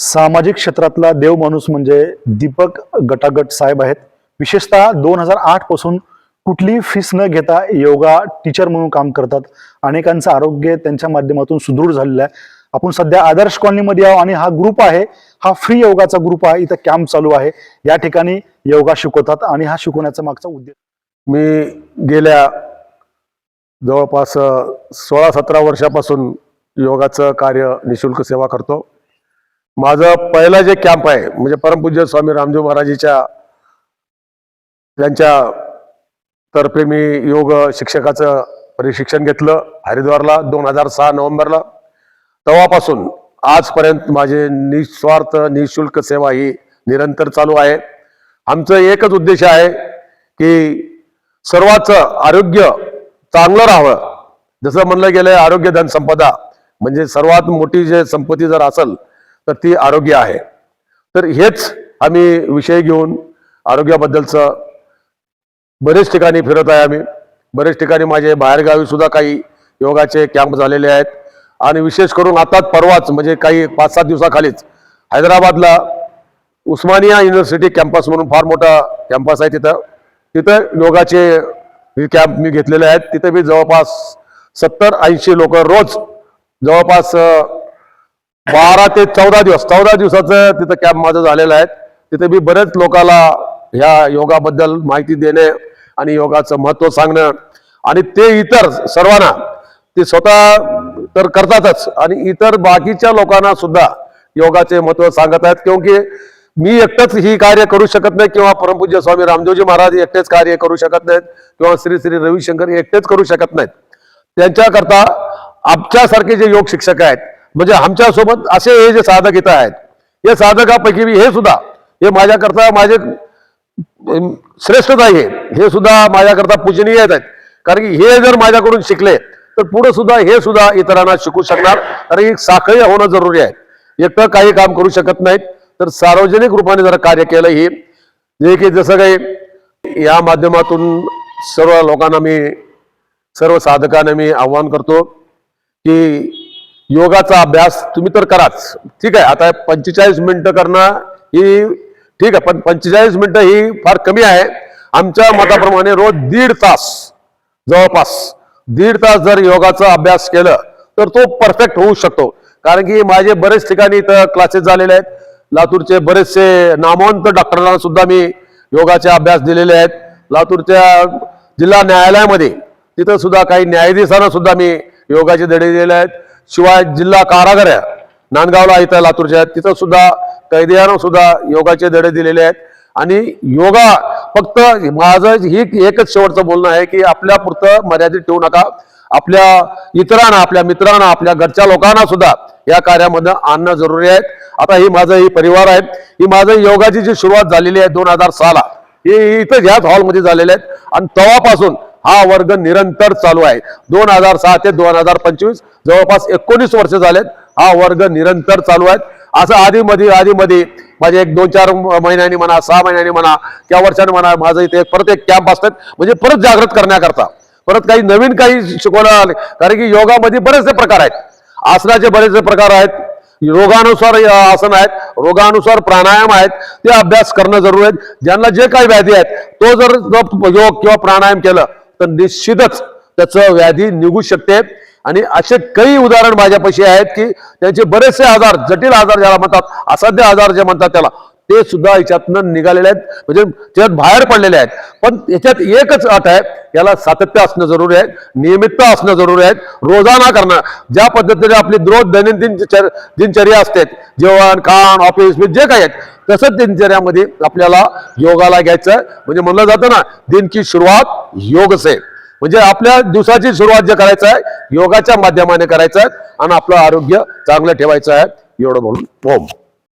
सामाजिक क्षेत्रातला देव माणूस म्हणजे दीपक गटागट साहेब आहेत. विशेषतः दोन हजार आठपासून कुठलीही फीस न घेता योगा टीचर म्हणून काम करतात. अनेकांचं आरोग्य त्यांच्या माध्यमातून सुदृढ झालेलं आहे. आपण सध्या आदर्श कॉलनीमध्ये आहोत आणि हा ग्रुप आहे. हा फ्री योगाचा ग्रुप आहे. इथं कॅम्प चालू आहे. या ठिकाणी योगा शिकवतात आणि हा शिकवण्याचा मागचा उद्देश मी गेल्या जवळपास सोळा सतरा वर्षापासून योगाचं कार्य निशुल्क सेवा करतो. माझं पहिलं जे कॅम्प आहे म्हणजे परमपूज्य स्वामी रामदेव महाराजीच्या त्यांच्या तर्फे मी योग शिक्षकाचं प्रशिक्षण घेतलं हरिद्वारला दोन हजार सहा नोव्हेंबरला. तेव्हापासून आजपर्यंत माझे निस्वार्थ निशुल्क सेवा ही निरंतर चालू आहे. आमचं एकच उद्देश आहे की सर्वांचं आरोग्य चांगलं राहावं. जसं म्हणलं गेलंय आरोग्य धन संपदा. म्हणजे सर्वात मोठी जे संपत्ती जर असेल तर ती आरोग्य आहे. तर हेच आम्ही विषय घेऊन आरोग्याबद्दलचं बरेच ठिकाणी फिरत आहे आम्ही. बरेच ठिकाणी माझे बाहेरगावी सुद्धा काही योगाचे कॅम्प झालेले आहेत. आणि विशेष करून आताच परवाच म्हणजे काही पाच सात दिवसाखालीच हैदराबादला उस्मानिया युनिव्हर्सिटी कॅम्पस म्हणून फार मोठा कॅम्पस आहे तिथं. तिथं योगाचे कॅम्प मी घेतलेले आहेत. तिथे मी जवळपास सत्तर ऐंशी लोक रोज जवळपास बारा ते चौदा दिवस चौदा दिवसाचं तिथं कॅम्प माझं झालेलं आहे. तिथे मी बरेच लोकाला ह्या योगाबद्दल माहिती देणे आणि योगाचं महत्त्व सांगणं आणि ते इतर सर्वांना ते स्वतः तर करतातच. आणि इतर बाकीच्या लोकांना सुद्धा योगाचे महत्त्व सांगत आहेत. क्योंकि मी एकटंच ही कार्य करू शकत नाही किंवा परमपूज्य स्वामी रामदेवजी महाराज एकटेच कार्य करू शकत नाहीत किंवा श्री श्री रविशंकर हे एकटेच करू शकत नाहीत. त्यांच्याकरता आमच्यासारखे जे योग शिक्षक आहेत म्हणजे आमच्यासोबत असे हे जे साधक इथं आहेत या साधकापैकी मी हे सुद्धा हे माझ्याकरता माझे श्रेष्ठ नाही आहे हे सुद्धा माझ्याकरता पूजनीय आहेत. कारण की हे जर माझ्याकडून शिकले तर पुढे सुद्धा हे सुद्धा इतरांना शिकू शकणार. कारण एक साखळी होणं जरुरी आहे. एकटं काही काम करू शकत नाहीत तर सार्वजनिक रूपाने जर कार्य केलं ही जे की जसं काही या माध्यमातून सर्व लोकांना मी सर्व साधकांना मी आव्हान करतो की योगाचा अभ्यास तुम्ही तर कराच. ठीक आहे आता पंचेचाळीस मिनटं करणं ही ठीक आहे पण पंचेचाळीस मिनटं ही फार कमी आहे. आमच्या मताप्रमाणे रोज दीड तास जवळपास दीड तास जर योगाचा अभ्यास केलं तर तो परफेक्ट होऊ शकतो. कारण की माझे बरेच ठिकाणी इथं क्लासेस झालेले आहेत. लातूरचे बरेचसे नामवंत डॉक्टरांना सुद्धा मी योगाचे अभ्यास दिलेले आहेत. लातूरच्या जिल्हा न्यायालयामध्ये तिथं सुद्धा काही न्यायाधीशांना सुद्धा मी योगाचे धडे दिलेले आहेत. शिवाय जिल्हा कारागार आहे. नांदगावला इथं लातूरच्या आहेत. तिथं सुद्धा कैदियांना सुद्धा योगाचे धडे दिलेले आहेत. आणि योगा फक्त माझं ही एकच शेवटचं बोलणं आहे की आपल्या पुरतं मर्यादित ठेवू नका. आपल्या इतरांना आपल्या मित्रांना आपल्या घरच्या लोकांना सुद्धा या कार्यामध्ये आणणं जरुरी आहे. आता ही माझं ही परिवार आहे. ही माझं योगाची जी सुरुवात झालेली आहे दोन हजार सहाला ही इथं ह्याच हॉलमध्ये झालेले आहेत. आणि तेव्हापासून हा वर्ग निरंतर चालू आहे. दोन हजार सहा ते दोन हजार पंचवीस जवळपास एकोणीस वर्ष झालेत हा वर्ग निरंतर चालू आहेत. असं आधी मध्ये आधी मध्ये म्हणजे माझे एक दोन चार महिन्यांनी म्हणा सहा महिन्यांनी म्हणा किंवा वर्षांनी म्हणा माझं इथे परत एक कॅम्प असतात. म्हणजे परत जागृत करण्याकरता. परत काही नवीन काही शिकवलं आले. कारण की योगामध्ये बरेचसे प्रकार आहेत. आसनाचे बरेचसे प्रकार आहेत. रोगानुसार आसन आहेत. रोगानुसार प्राणायाम आहेत. ते अभ्यास करणं जरूर आहे ज्यांना जे काही व्याधी आहेत तो जर योग किंवा प्राणायाम केलं तर निश्चितच त्याचं व्याधी निघू शकते. आणि असे काही उदाहरण माझ्यापाशी आहेत की त्यांचे बरेचसे आजार जटिल आजार ज्याला म्हणतात असाध्य आजार जे म्हणतात त्याला ते सुद्धा याच्यातनं निघालेले आहेत. म्हणजे त्याच्यात बाहेर पडलेले आहेत. पण याच्यात एकच अट आहे याला सातत्य असणं जरुरी आहे नियमितता असणं जरुरी आहे. रोजाना करणं. ज्या पद्धतीने आपली रोज दैनंदिन दिनचर्या असते जेवण खाण ऑफिस म्हणजे जे काही आहेत तसंच दिनचर्यामध्ये आपल्याला योगाला घ्यायचं म्हणजे म्हणलं जातं ना दिन की सुरुवात योग से. म्हणजे आपल्या दिवसाची सुरुवात जे करायचं आहे योगाच्या माध्यमाने करायचं आहे आणि आपलं आरोग्य चांगलं ठेवायचं आहे. एवढं म्हणून ओम